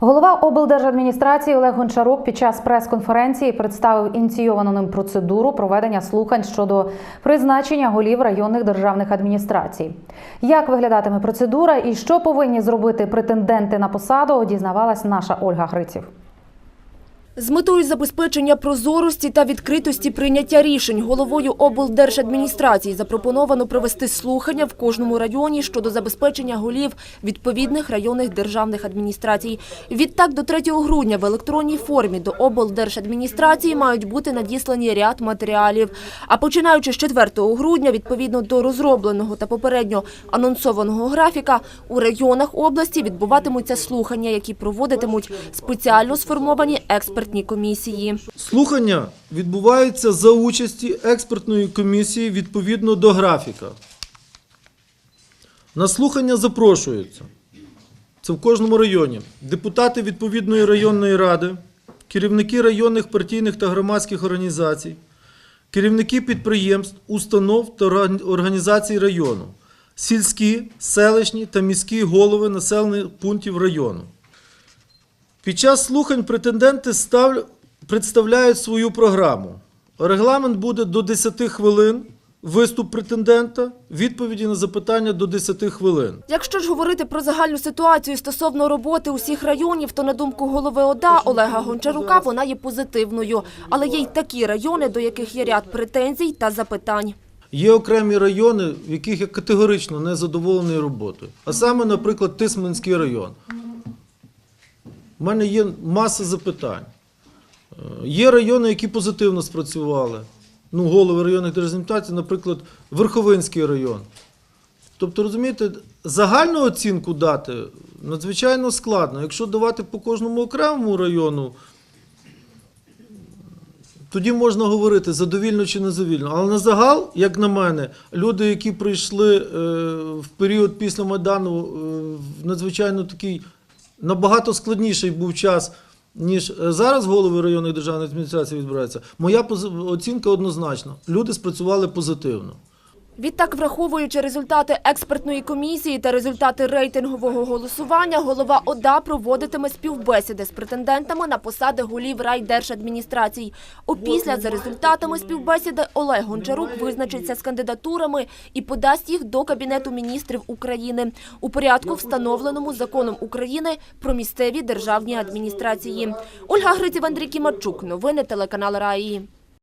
Голова облдержадміністрації Олег Гончарук під час прес-конференції представив ініційовану ним процедуру проведення слухань щодо призначення голів районних державних адміністрацій. Як виглядатиме процедура і що повинні зробити претенденти на посаду, дізнавалась наша Ольга Гриців. З метою забезпечення прозорості та відкритості прийняття рішень головою облдержадміністрації запропоновано провести слухання в кожному районі щодо забезпечення голів відповідних районних державних адміністрацій. Відтак до 3 грудня в електронній формі до облдержадміністрації мають бути надіслані ряд матеріалів. А починаючи з 4 грудня, відповідно до розробленого та попередньо анонсованого графіка, у районах області відбуватимуться слухання, які проводитимуть спеціально сформовані експертні комісії. Слухання відбуваються за участі експертної комісії відповідно до графіка. На слухання запрошуються. Це в кожному районі. Депутати відповідної районної ради, керівники районних партійних та громадських організацій, керівники підприємств, установ та організацій району, сільські, селищні та міські голови населених пунктів району. Під час слухань претенденти став... представляють свою програму. Регламент буде до 10 хвилин, виступ претендента, відповіді на запитання до 10 хвилин. Якщо ж говорити про загальну ситуацію стосовно роботи усіх районів, то на думку голови ОДА Олега Гончарука вона є позитивною. Але є й такі райони, до яких є ряд претензій та запитань. Є окремі райони, в яких я категорично не задоволений роботою. А саме, наприклад, Тисменський район. У мене є маса запитань. Е, Є райони, які позитивно спрацювали. Ну, голови районних держадміністрацій, наприклад, Верховинський район. Тобто, розумієте, загальну оцінку дати надзвичайно складно. Якщо давати по кожному окремому району, тоді можна говорити задовільно чи незадовільно. Але на загал, як на мене, люди, які прийшли е, в період після Майдану, е, в надзвичайно такий набагато складніший був час, ніж е, зараз голови районних державних адміністрацій відбираються. Моя оцінка однозначна. Люди спрацювали позитивно. Відтак, враховуючи результати експертної комісії та результати рейтингового голосування, голова ОДА проводитиме співбесіди з претендентами на посади голів райдержадміністрацій. Опісля за результатами співбесіди Олег Гончарук визначиться з кандидатурами і подасть їх до Кабінету міністрів України у порядку, встановленому законом України про місцеві державні адміністрації. Ольга Гриців, Андрій Кімарчук. Новини телеканал Раї.